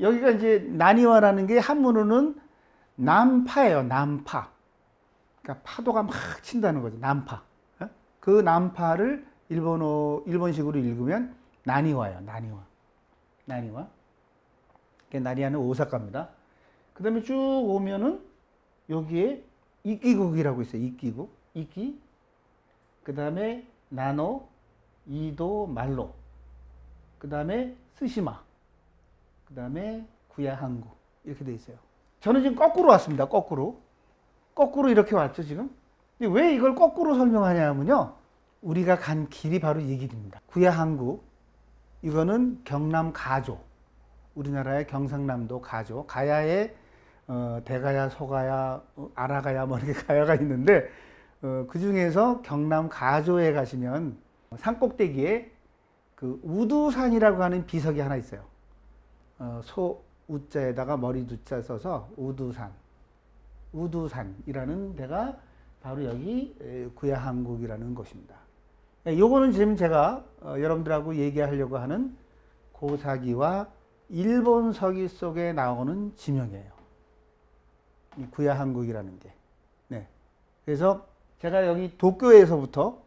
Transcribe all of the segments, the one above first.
여기가 이제 나니와라는 게 한문으로는 남파예요. 남파. 그러니까 파도가 막 친다는 거죠. 남파. 어? 그 남파를 일본어 일본식으로 읽으면. 나니와. 나니와. 그 나니와는 오사카입니다. 그 다음에 쭉 오면은 여기에 이끼국이라고 있어요. 이끼국. 이끼. 그 다음에 나노, 이도, 말로. 그 다음에 스시마. 그 다음에 구야항구 이렇게 돼 있어요. 저는 지금 거꾸로 왔습니다. 거꾸로. 거꾸로 이렇게 왔죠, 지금. 왜 이걸 거꾸로 설명하냐면요. 우리가 간 길이 바로 이 길입니다. 구야항구. 이거는 경남 가조. 우리나라의 경상남도 가조. 가야에 어, 대가야, 소가야, 어, 아라가야 뭐 이렇게 가야가 있는데 어, 그 중에서 경남 가조에 가시면 산 꼭대기에 그 우두산이라고 하는 비석이 하나 있어요. 어, 소 우자에다가 머리 두자 써서 우두산, 우두산이라는 데가 바로 여기 에, 구야한국이라는 곳입니다. 예, 요거는 지금 제가 어, 여러분들하고 얘기하려고 하는 고사기와 일본 서기 속에 나오는 지명이에요. 이 구야한국이라는 게. 네. 그래서 제가 여기 도쿄에서부터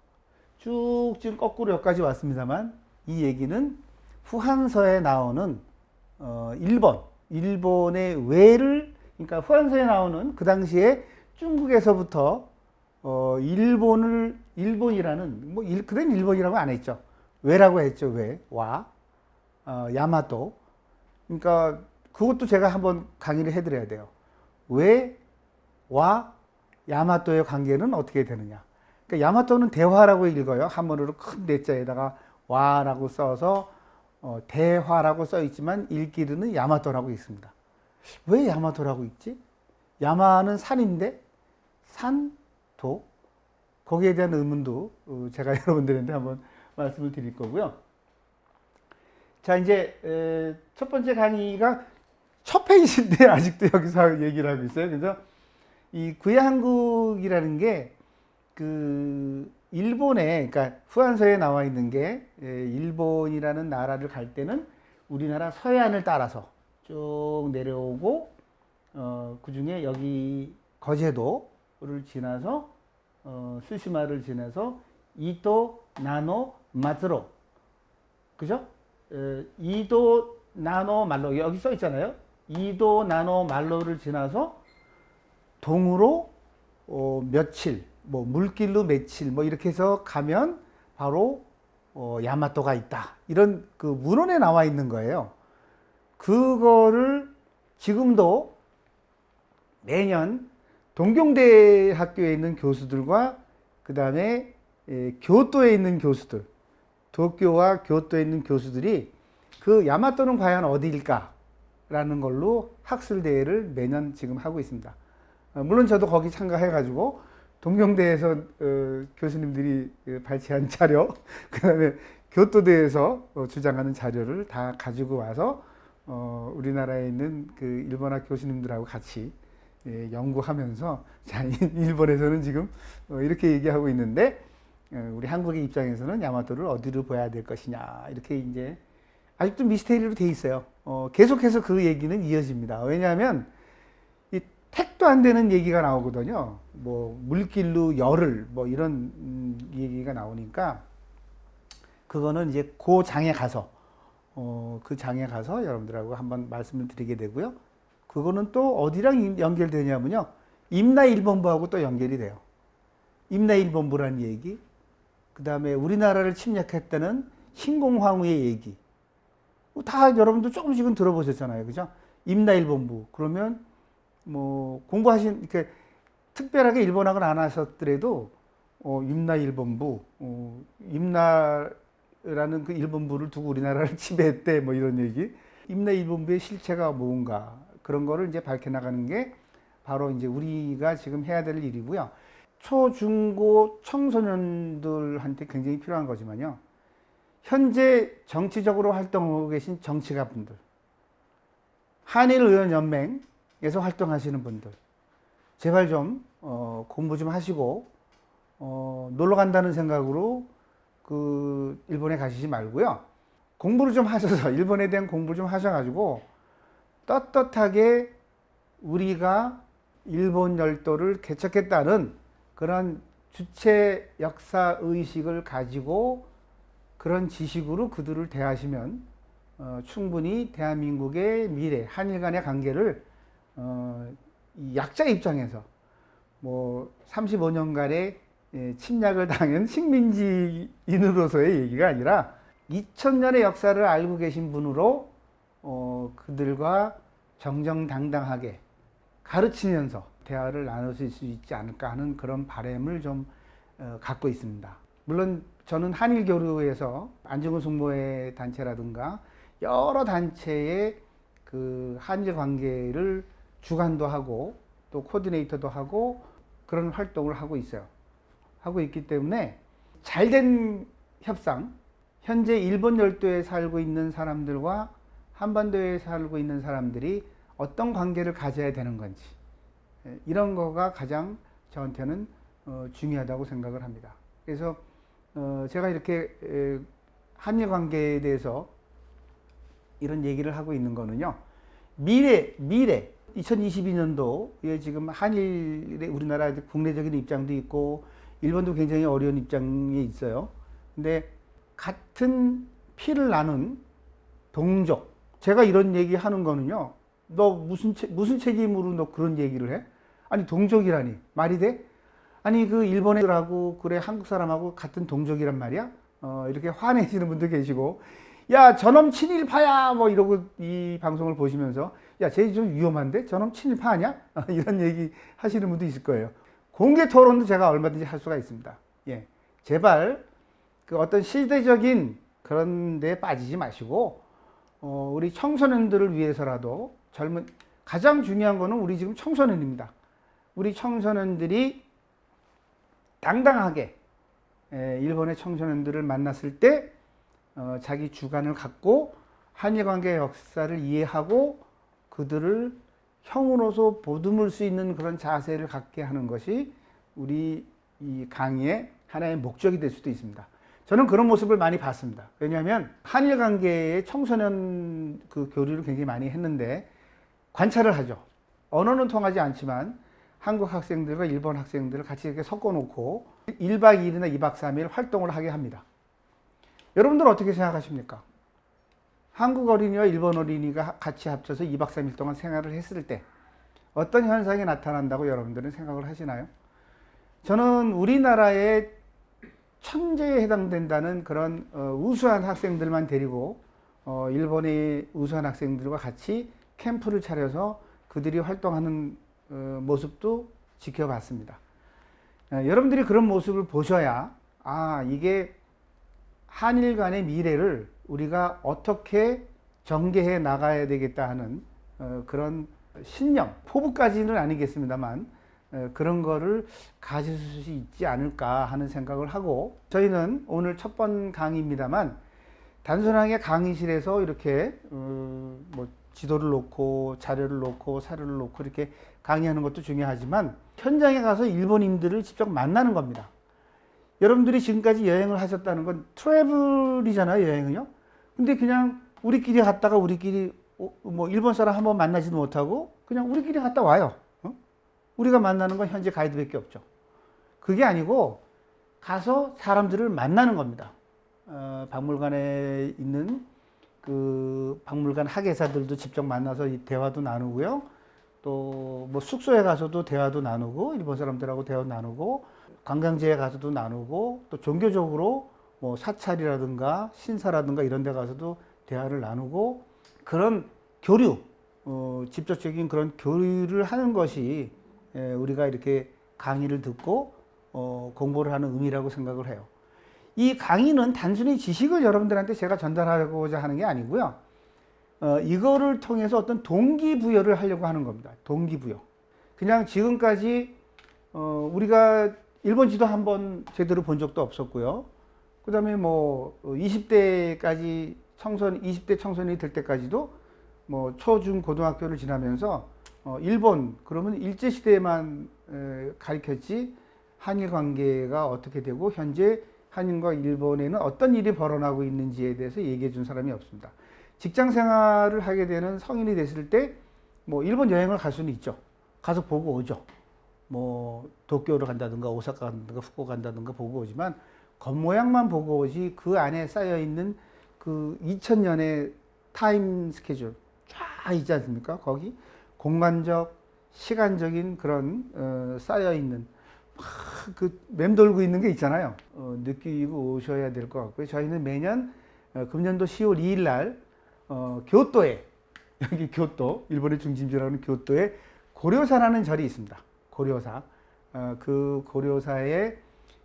쭉 지금 거꾸로 여기까지 왔습니다만 이 얘기는 후한서에 나오는 어, 일본, 일본의 외를, 그러니까 후한서에 나오는 그 당시에 중국에서부터 어, 일본을, 일본이라는, 뭐, 일, 그땐 일본이라고 안 했죠. 외라고 했죠, 외, 와, 어, 야마토. 그러니까 그것도 제가 한번 강의를 해 드려야 돼요. 외, 와, 야마토의 관계는 어떻게 되느냐. 그러니까 야마토는 대화라고 읽어요. 한문으로 큰 대자에다가 와라고 써서 어, 대화라고 써 있지만 읽기로는 야마토라고 있습니다. 왜 야마토라고 있지? 야마는 산인데 산, 도 거기에 대한 의문도 어, 제가 여러분들한테 한번 말씀을 드릴 거고요. 자 이제 에, 첫 번째 강의가 첫 페이지인데 아직도 여기서 얘기를 하고 있어요. 그래서 이 구야한국이라는 게 그 일본에 그러니까 후한서에 나와 있는 게 예, 일본이라는 나라를 갈 때는 우리나라 서해안을 따라서 쭉 내려오고 어, 그 중에 여기 거제도를 지나서 어, 스시마를 지나서 이도 나노 마츠로 그죠? 에, 이도 나노 말로 여기 써 있잖아요. 이도 나노 말로를 지나서 동으로 어, 며칠 뭐 물길로 며칠 뭐 이렇게 해서 가면 바로 어, 야마토가 있다. 이런 그 문헌에 나와 있는 거예요. 그거를 지금도 매년 동경대 학교에 있는 교수들과 그 다음에 교토에 있는 교수들, 도쿄와 교토에 있는 교수들이 그 야마토는 과연 어디일까라는 걸로 학술 대회를 매년 지금 하고 있습니다. 어, 물론 저도 거기 참가해가지고 동경대에서 어, 교수님들이 어, 발췌한 자료, 그 다음에 교토대에서 어, 주장하는 자료를 다 가지고 와서 어, 우리나라에 있는 그 일본학 교수님들하고 같이 예, 연구하면서 자 일본에서는 지금 어, 이렇게 얘기하고 있는데 어, 우리 한국의 입장에서는 야마토를 어디로 봐야 될 것이냐 이렇게 이제 아직도 미스테리로 돼 있어요. 어, 계속해서 그 얘기는 이어집니다. 왜냐하면 이 택도 안 되는 얘기가 나오거든요. 뭐 물길로 열을 뭐 이런 음, 얘기가 나오니까 그거는 이제 그 장에 가서 어, 그 장에 가서 여러분들하고 한번 말씀을 드리게 되고요. 그거는 또 어디랑 연결되냐면요. 임나 일본부하고 또 연결이 돼요. 임나 일본부라는 얘기, 그 다음에 우리나라를 침략했다는 신공황후의 얘기. 뭐다 여러분도 조금씩은 들어보셨잖아요. 그죠? 임나 일본부. 그러면 뭐 공부하신, 이렇게 특별하게 일본학을 안 하셨더라도 어, 임나 일본부, 어, 임나라는 그 일본부를 두고 우리나라를 지배했대 뭐 이런 얘기. 임나 일본부의 실체가 뭔가 그런 거를 이제 밝혀 나가는 게 바로 이제 우리가 지금 해야 될 일이고요. 초, 중, 고 청소년들한테 굉장히 필요한 거지만요. 현재 정치적으로 활동하고 계신 정치가 분들, 한일의원연맹 에서 활동하시는 분들, 제발 좀 어, 공부 좀 하시고 어, 놀러 간다는 생각으로 그 일본에 가시지 말고요. 공부를 좀 하셔서 일본에 대한 공부를 좀 하셔가지고 떳떳하게 우리가 일본 열도를 개척했다는 그런 주체 역사 의식을 가지고 그런 지식으로 그들을 대하시면 어, 충분히 대한민국의 미래 한일 간의 관계를 어, 이 약자 입장에서 뭐 35년간의 예, 침략을 당한 식민지인으로서의 얘기가 아니라 2000년의 역사를 알고 계신 분으로 어, 그들과 정정당당하게 가르치면서 대화를 나누실 수 있지 않을까 하는 그런 바람을 좀 어, 갖고 있습니다. 물론 저는 한일 교류에서 안중근 숙모회 단체라든가 여러 단체의 그 한일 관계를 주관도 하고 또 코디네이터도 하고 그런 활동을 하고 있어요. 하고 있기 때문에 잘된 협상, 현재 일본 열도에 살고 있는 사람들과 한반도에 살고 있는 사람들이 어떤 관계를 가져야 되는 건지 예, 이런 거가 가장 저한테는 어, 중요하다고 생각을 합니다. 그래서 어, 제가 이렇게 에, 한일 관계에 대해서 이런 얘기를 하고 있는 거는요. 미래, 미래. 2022년도에 지금 한일의 우리나라 국내적인 입장도 있고 일본도 굉장히 어려운 입장에 있어요. 근데 같은 피를 나눈 동족. 제가 이런 얘기 하는 거는요. 너 무슨 책, 무슨 책임으로 너 그런 얘기를 해? 아니 동족이라니 말이 돼? 아니 그 일본 애들하고 그래 한국 사람하고 같은 동족이란 말이야? 어, 이렇게 화내시는 분도 계시고 야 저놈 친일파야 뭐 이러고 이 방송을 보시면서 야 쟤 좀 위험한데 저놈 친일파 아니야? 이런 얘기 하시는 분도 있을 거예요. 공개 토론도 제가 얼마든지 할 수가 있습니다. 예, 제발 그 어떤 시대적인 그런 데 빠지지 마시고 어, 우리 청소년들을 위해서라도 젊은 가장 중요한 거는 우리 지금 청소년입니다. 우리 청소년들이 당당하게 에, 일본의 청소년들을 만났을 때 어, 자기 주관을 갖고 한일 관계 역사를 이해하고 그들을 형으로서 보듬을 수 있는 그런 자세를 갖게 하는 것이 우리 이 강의의 하나의 목적이 될 수도 있습니다. 저는 그런 모습을 많이 봤습니다. 왜냐하면 한일 관계의 청소년 그 교류를 굉장히 많이 했는데 관찰을 하죠. 언어는 통하지 않지만 한국 학생들과 일본 학생들을 같이 이렇게 섞어 놓고 1박 2일이나 2박 3일 활동을 하게 합니다. 여러분들 어떻게 생각하십니까? 한국 어린이와 일본 어린이가 같이 합쳐서 2박 3일 동안 생활을 했을 때 어떤 현상이 나타난다고 여러분들은 생각을 하시나요? 저는 우리나라의 천재에 해당된다는 그런 어, 우수한 학생들만 데리고 어, 일본의 우수한 학생들과 같이 캠프를 차려서 그들이 활동하는 어, 모습도 지켜봤습니다. 어, 여러분들이 그런 모습을 보셔야 아 이게 한일 간의 미래를 우리가 어떻게 전개해 나가야 되겠다 하는 어, 그런 신념, 포부까지는 아니겠습니다만 어, 그런 거를 가질 수 있지 않을까 하는 생각을 하고 저희는 오늘 첫 번 강의입니다만 단순하게 강의실에서 이렇게 어, 뭐 지도를 놓고 자료를 놓고 사료를 놓고 이렇게 강의하는 것도 중요하지만 현장에 가서 일본인들을 직접 만나는 겁니다. 여러분들이 지금까지 여행을 하셨다는 건 트래블이잖아요, 여행은요. 근데 그냥 우리끼리 갔다가 우리끼리 어, 뭐 일본 사람 한 번 만나지도 못하고 그냥 우리끼리 갔다 와요. 어? 우리가 만나는 건 현재 가이드밖에 없죠. 그게 아니고 가서 사람들을 만나는 겁니다. 어, 박물관에 있는 그 박물관 학예사들도 직접 만나서 이 대화도 나누고요. 또 뭐 숙소에 가서도 대화도 나누고 일본 사람들하고 대화 나누고 관광지에 가서도 나누고 또 종교적으로 뭐 사찰이라든가 신사라든가 이런 데 가서도 대화를 나누고 그런 교류 어, 직접적인 그런 교류를 하는 것이 에, 우리가 이렇게 강의를 듣고 어, 공부를 하는 의미라고 생각을 해요. 이 강의는 단순히 지식을 여러분들한테 제가 전달하고자 하는 게 아니고요. 어, 이거를 통해서 어떤 동기부여를 하려고 하는 겁니다. 동기부여. 그냥 지금까지 어, 우리가 일본 지도 한 번 제대로 본 적도 없었고요. 그 다음에 뭐 20대까지 청소년, 20대 청소년이 될 때까지도 뭐 초 중 고등학교를 지나면서 어, 일본 그러면 일제 시대에만 에, 가르쳤지 한일 관계가 어떻게 되고 현재 한인과 일본에는 어떤 일이 벌어나고 있는지에 대해서 얘기해 준 사람이 없습니다. 직장 생활을 하게 되는 성인이 됐을 때 뭐 일본 여행을 갈 수는 있죠. 가서 보고 오죠. 뭐 도쿄를 간다든가 오사카 간다든가 후쿠오카 간다든가 보고 오지만 겉모양만 보고 오지 그 안에 쌓여 있는 그 2000년의 타임 스케줄 쫙 있지 않습니까? 거기 공간적, 시간적인 그런 어, 쌓여 있는 그 맴돌고 있는 게 있잖아요. 어, 느끼고 오셔야 될 것 같고요. 저희는 매년 어, 금년도 10월 2일 날 어, 교토에 여기 교토 일본의 중심지라는 교토에 고려사라는 절이 있습니다. 고려사. 어, 그 고려사에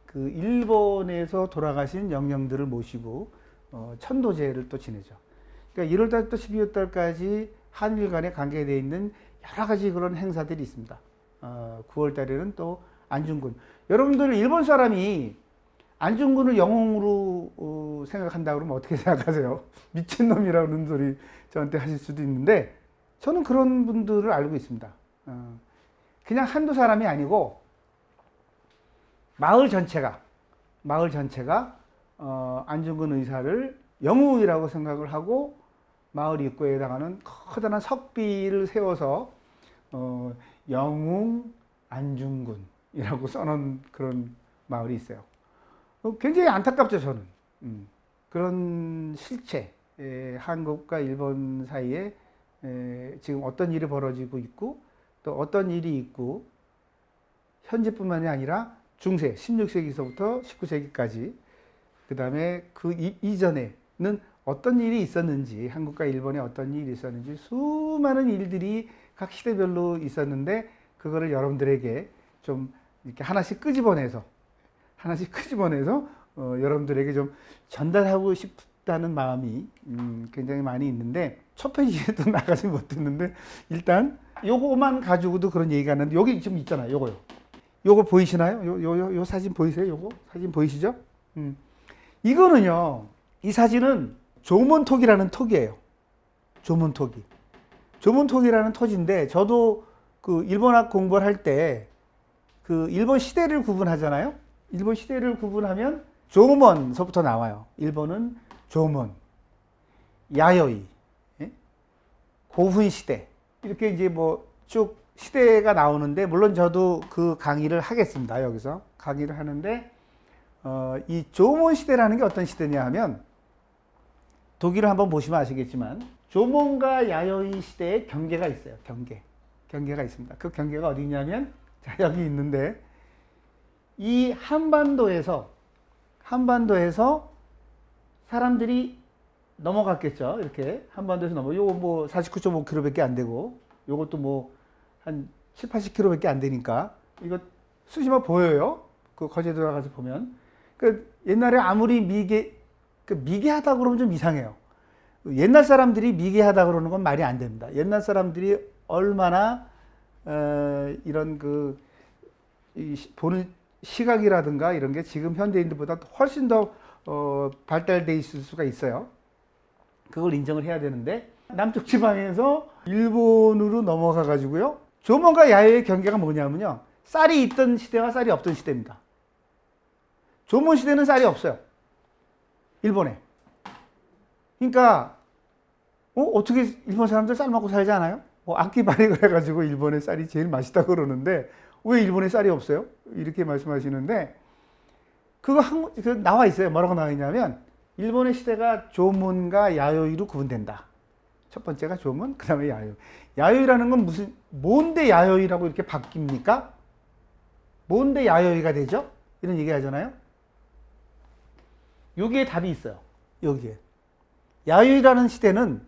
그 일본에서 돌아가신 영령들을 모시고 어, 천도제를 또 지내죠. 그러니까 1월 달부터 12월 달까지 한일 간에 관계되어 있는 여러 가지 그런 행사들이 있습니다. 어, 9월 달에는 또 안중근. 여러분들 일본 사람이 안중근을 영웅으로 어, 생각한다 그러면 어떻게 생각하세요? 미친놈이라는 소리 저한테 하실 수도 있는데 저는 그런 분들을 알고 있습니다. 어, 그냥 한두 사람이 아니고 마을 전체가 마을 전체가 어, 안중근 의사를 영웅이라고 생각을 하고 마을 입구에 해당하는 커다란 석비를 세워서 어, 영웅 안중근이라고 써놓은 그런 마을이 있어요. 어, 굉장히 안타깝죠 저는 음, 그런 실체 에, 한국과 일본 사이에 에, 지금 어떤 일이 벌어지고 있고 또 어떤 일이 있고 현재뿐만이 아니라 중세 16세기서부터 19세기까지 그 다음에 그 이, 이전에는 어떤 일이 있었는지 한국과 일본에 어떤 일이 있었는지 수많은 일들이 각 시대별로 있었는데 그거를 여러분들에게 좀 이렇게 하나씩 끄집어내서 하나씩 끄집어내서 어, 여러분들에게 좀 전달하고 싶 다는 마음이 음, 굉장히 많이 있는데 첫 페이지에도 나가지 못했는데 일단 요거만 가지고도 그런 얘기가 하는데 여기 지금 있잖아요 요거요 요거 보이시나요? 요, 요, 요, 요 사진 보이세요? 요거 사진 보이시죠? 음. 이거는요 이 사진은 조문톡이라는 톡이에요 조문톡이 조문톡이라는 토지인데 저도 그 일본학 공부를 할 때 그 일본 시대를 구분하잖아요. 일본 시대를 구분하면 조먼서부터 나와요. 일본은 조먼, 야요이, 예? 고훈 시대 이렇게 이제 뭐 쭉 시대가 나오는데 물론 저도 그 강의를 하겠습니다. 여기서 강의를 하는데 어, 이 조먼 시대라는 게 어떤 시대냐 하면 독일을 한번 보시면 아시겠지만 조몬과 야요이 시대의 경계가 있어요. 경계. 경계가 있습니다. 그 경계가 어디냐면 자, 여기 있는데 이 한반도에서 한반도에서 사람들이 넘어갔겠죠. 이렇게 한반도에서 넘어. 요거 뭐 49.5km밖에 안 되고 요것도 뭐 한 7, 80km밖에 안 되니까 이거 수시마 보여요. 그 거제 들어가서 보면 그 옛날에 아무리 미개 그 미개하다 그러면 좀 이상해요. 옛날 사람들이 미개하다 그러는 건 말이 안 됩니다. 옛날 사람들이 얼마나 어, 이런 그 이, 보는 시각이라든가 이런 게 지금 현대인들보다 훨씬 더 어, 발달돼 있을 수가 있어요. 그걸 인정을 해야 되는데 남쪽 지방에서 일본으로 넘어가 가지고요. 조mon과 야요의 경계가 뭐냐면요. 쌀이 있던 시대와 쌀이 없던 시대입니다. 조mon 시대는 쌀이 없어요. 일본에. 그러니까 어, 어떻게 일본 사람들 쌀 먹고 살지 않아요? 뭐 악기발이 그래가지고 일본의 쌀이 제일 맛있다 그러는데 왜 일본에 쌀이 없어요? 이렇게 말씀하시는데 그거 한, 그 나와 있어요. 뭐라고 나와 있냐면 일본의 시대가 조문과 야요이로 구분된다. 첫 번째가 조문, 그 다음에 야요이. 야요이라는 건 무슨 뭔데 야요이라고 이렇게 바뀝니까? 뭔데 야요이가 되죠? 이런 얘기 하잖아요. 여기에 답이 있어요. 여기에. 야요이라는 시대는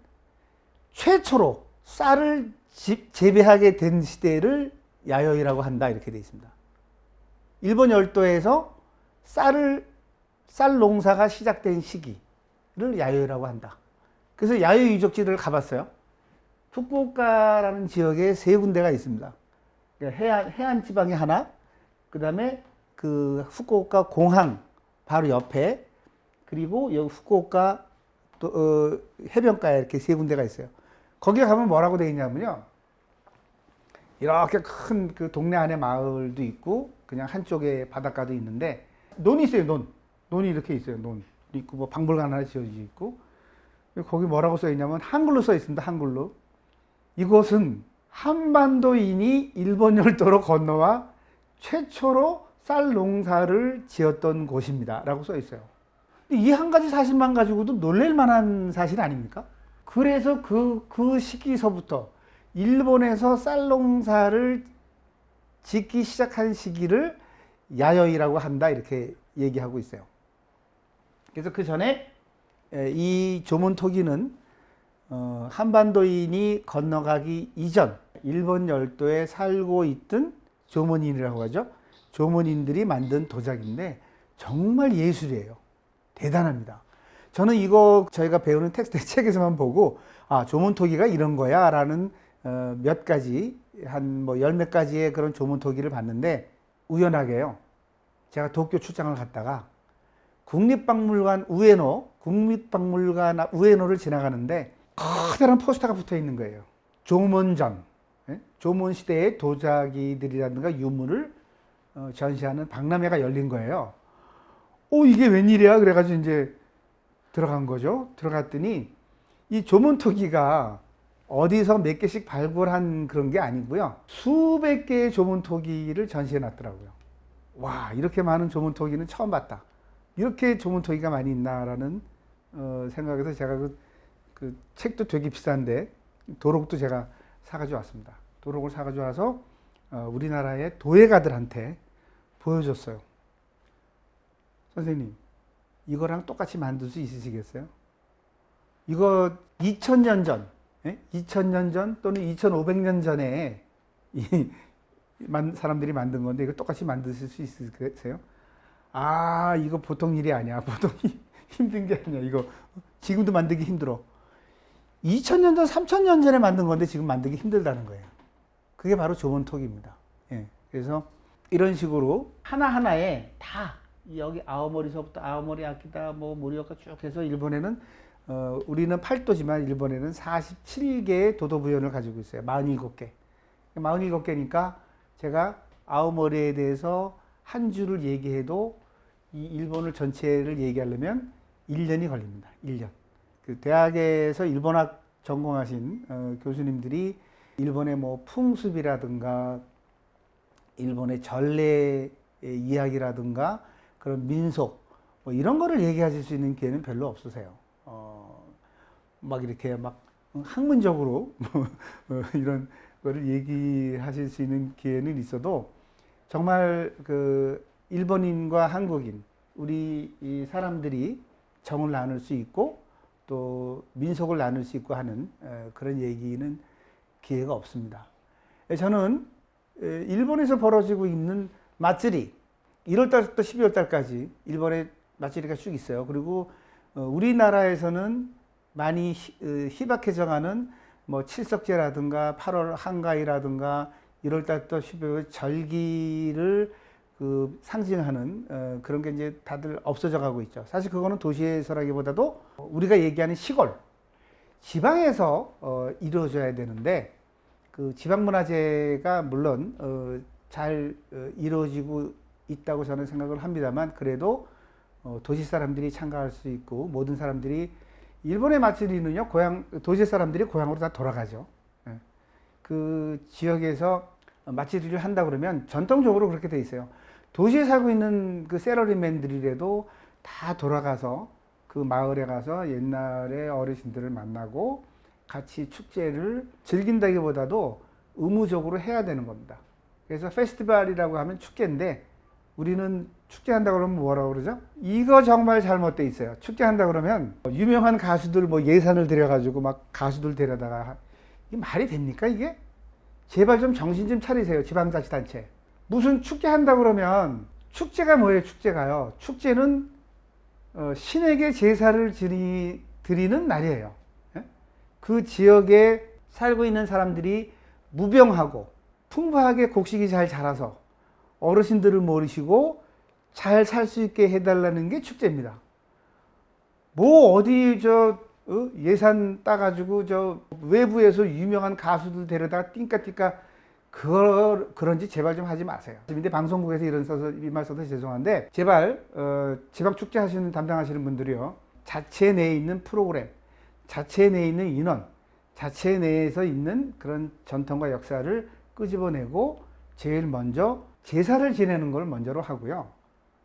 최초로 쌀을 집, 재배하게 된 시대를 야요이라고 한다 이렇게 되어 있습니다. 일본 열도에서 쌀을 쌀 농사가 시작된 시기를 야요이라고 한다. 그래서 야요이 유적지를 가봤어요. 후쿠오카라는 지역에 세 군데가 있습니다. 그러니까 해안 해안 지방에 하나, 그 다음에 그 후쿠오카 공항 바로 옆에 그리고 여기 후쿠오카 또 어, 해변가에 이렇게 세 군데가 있어요. 거기에 가면 뭐라고 되어 있냐면요. 이렇게 큰 그 동네 안에 마을도 있고 그냥 한쪽에 바닷가도 있는데 논이 있어요. 논. 논이 이렇게 있어요. 논 있고 뭐 박물관 하나 지어져 있고 거기 뭐라고 써 있냐면 한글로 써 있습니다. 한글로 이곳은 한반도인이 일본 열도로 건너와 최초로 쌀 농사를 지었던 곳입니다 라고 써 있어요. 이 한 가지 사실만 가지고도 놀랄 만한 사실 아닙니까? 그래서 그, 그 시기서부터 일본에서 쌀 농사를 짓기 시작한 시기를 야여이라고 한다 이렇게 얘기하고 있어요. 그래서 그 전에 에, 이 조문 토기는 어, 한반도인이 건너가기 이전 일본 열도에 살고 있던 조문인이라고 하죠. 조문인들이 만든 도자기인데 정말 예술이에요. 대단합니다. 저는 이거 저희가 배우는 텍스트 책에서만 보고 아 조문토기가 이런 거야 라는 어, 몇 가지 한 뭐 열 몇 가지의 그런 조문토기를 봤는데 우연하게요. 제가 도쿄 출장을 갔다가 국립박물관 우에노 국립박물관 우에노를 지나가는데 커다란 포스터가 붙어 있는 거예요. 조문전 예? 조문 시대의 도자기들이라든가 유물을 어, 전시하는 박람회가 열린 거예요. 오 이게 웬일이야? 그래가지고 이제 들어간 거죠. 들어갔더니 이 조문토기가 어디서 몇 개씩 발굴한 그런 게 아니고요. 수백 개의 조문토기를 전시해 놨더라고요. 와, 이렇게 많은 조문토기는 처음 봤다. 이렇게 조문토기가 많이 있나라는 어, 생각에서 제가 그, 그 책도 되게 비싼데 도록도 제가 사가지고 왔습니다. 도록을 사가지고 와서 어, 우리나라의 도예가들한테 보여줬어요. 선생님, 이거랑 똑같이 만들 수 있으시겠어요? 이거 2000년 전, 예? 2000년 전 또는 2500년 전에 사람들이 만든 건데 이거 똑같이 만드실 수 있으세요? 아, 이거 보통 일이 아니야. 보통 히- 힘든 게 아니야. 이거 지금도 만들기 힘들어. 2000년 전, 3000년 전에 만든 건데 지금 만들기 힘들다는 거예요. 그게 바로 조문톡입니다. 예. 그래서 이런 식으로 하나하나에 다 여기 아오모리서부터 아오모리 아키다 뭐 모리오카 쭉 해서 일본에는 어, 우리는 8도지만 일본에는 47개의 도도부현을 가지고 있어요. 47개. 47개니까 제가 아오모리에 대해서 한 줄을 얘기해도 이 일본을 전체를 얘기하려면 1년이 걸립니다. 1년. 그 대학에서 일본학 전공하신 어, 교수님들이 일본의 뭐 풍습이라든가 일본의 전래 이야기라든가 그런 민속 뭐 이런 거를 얘기하실 수 있는 기회는 별로 없으세요. 어, 막 이렇게 막 학문적으로 뭐 어, 이런 거를 얘기하실 수 있는 기회는 있어도 정말 그 일본인과 한국인 우리 이 사람들이 정을 나눌 수 있고 또 민속을 나눌 수 있고 하는 에, 그런 얘기는 기회가 없습니다. 에, 저는 에, 일본에서 벌어지고 있는 맛들이 1월 달부터 12월 달까지 일본에 맛들이가 쭉 있어요. 그리고 어, 우리나라에서는 많이 희- 어, 희박해져가는 뭐 칠석제라든가 8월 한가위라든가 1월 달부터 12월 절기를 그 상징하는 어, 그런 게 이제 다들 없어져 가고 있죠. 사실 그거는 도시에서라기보다도 우리가 얘기하는 시골, 지방에서 어, 이루어져야 되는데 그 지방문화재가 물론 어, 잘 어, 이루어지고 있다고 저는 생각을 합니다만 그래도 어, 도시 사람들이 참가할 수 있고 모든 사람들이 일본의 마츠리는요 고향 도시 사람들이 고향으로 다 돌아가죠. 예. 그 지역에서 마츠리를 한다 그러면 전통적으로 그렇게 돼 있어요. 도시에 살고 있는 그 세러리맨들이라도 다 돌아가서 그 마을에 가서 옛날의 어르신들을 만나고 같이 축제를 즐긴다기보다도 의무적으로 해야 되는 겁니다. 그래서 페스티벌이라고 하면 축제인데 우리는 축제한다 그러면 뭐라고 그러죠? 이거 정말 잘못돼 있어요. 축제한다 그러면 유명한 가수들 뭐 예산을 들여가지고 막 가수들 데려다가 이게 말이 됩니까 이게? 제발 좀 정신 좀 차리세요 지방자치단체. 무슨 축제한다 그러면 축제가 뭐예요 축제가요? 축제는 어, 신에게 제사를 드리, 드리는 날이에요. 예? 그 지역에 살고 있는 사람들이 무병하고 풍부하게 곡식이 잘 자라서 어르신들을 모시고 잘 살 수 있게 해달라는 게 축제입니다. 뭐 어디 저 어? 예산 따가지고 저 외부에서 유명한 가수들 데려다 띵까띵까 그 그런지 제발 좀 하지 마세요. 근데 방송국에서 이런 써서 이말 써서 죄송한데 제발 어, 지방 축제 하시는 담당하시는 분들이요 자체 내에 있는 프로그램, 자체 내에 있는 인원, 자체 내에서 있는 그런 전통과 역사를 끄집어내고 제일 먼저 제사를 지내는 걸 먼저로 하고요.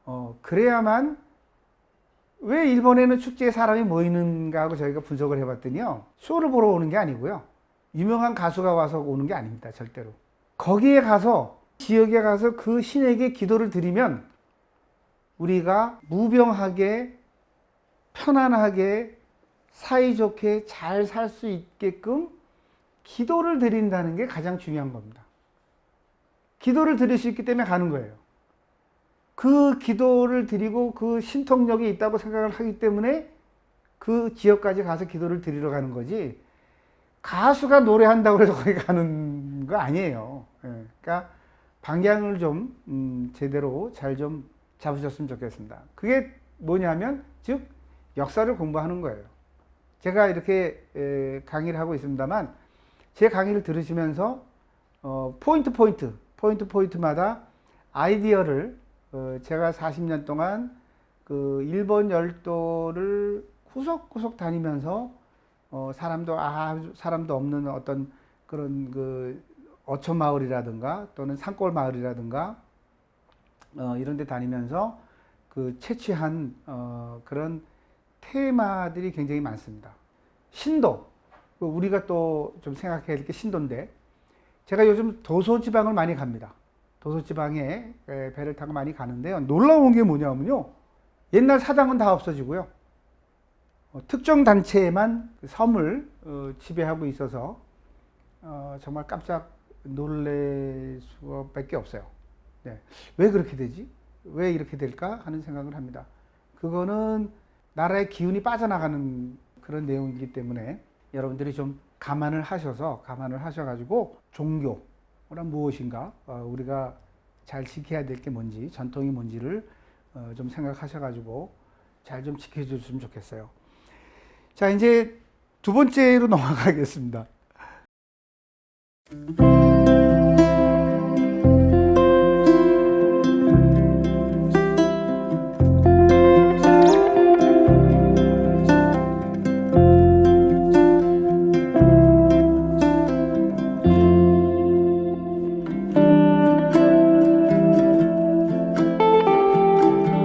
어, 그래야만 왜 일본에는 축제에 사람이 모이는가 하고 저희가 분석을 해봤더니요. 쇼를 보러 오는 게 아니고요. 유명한 가수가 와서 오는 게 아닙니다. 절대로. 거기에 가서 지역에 가서 그 신에게 기도를 드리면 우리가 무병하게 편안하게 사이좋게 잘 살 수 있게끔 기도를 드린다는 게 가장 중요한 겁니다. 기도를 드릴 수 있기 때문에 가는 거예요. 그 기도를 드리고 그 신통력이 있다고 생각을 하기 때문에 그 지역까지 가서 기도를 드리러 가는 거지 가수가 노래한다고 해서 거기 가는 거 아니에요. 예, 그러니까 방향을 좀 음, 제대로 잘 좀 잡으셨으면 좋겠습니다. 그게 뭐냐면 즉 역사를 공부하는 거예요. 제가 이렇게 에, 강의를 하고 있습니다만 제 강의를 들으시면서 어, 포인트 포인트 포인트 포인트마다 아이디어를 어, 제가 40년 동안 그 일본 열도를 구석구석 다니면서 어, 사람도 아 사람도 없는 어떤 그런 그 어촌 마을이라든가 또는 산골 마을이라든가 어, 이런 데 다니면서 그 채취한 어, 그런 테마들이 굉장히 많습니다. 신도 그 우리가 또 좀 생각해야 될 게 신도인데 제가 요즘 도서 지방을 많이 갑니다. 도서 지방에 에, 배를 타고 많이 가는데요. 놀라운 게 뭐냐면요. 옛날 사당은 다 없어지고요. 어, 특정 단체에만 그 섬을 어, 지배하고 있어서 어, 정말 깜짝 놀랄 수밖에 없어요. 네. 왜 그렇게 되지? 왜 이렇게 될까 하는 생각을 합니다. 그거는 나라의 기운이 빠져나가는 그런 내용이기 때문에 여러분들이 좀 감안을 하셔서 감안을 하셔가지고 종교란 무엇인가 어, 우리가 잘 지켜야 될 게 뭔지 전통이 뭔지를 어, 좀 생각하셔가지고 잘 좀 지켜주셨으면 좋겠어요. 자 이제 두 번째로 넘어가겠습니다.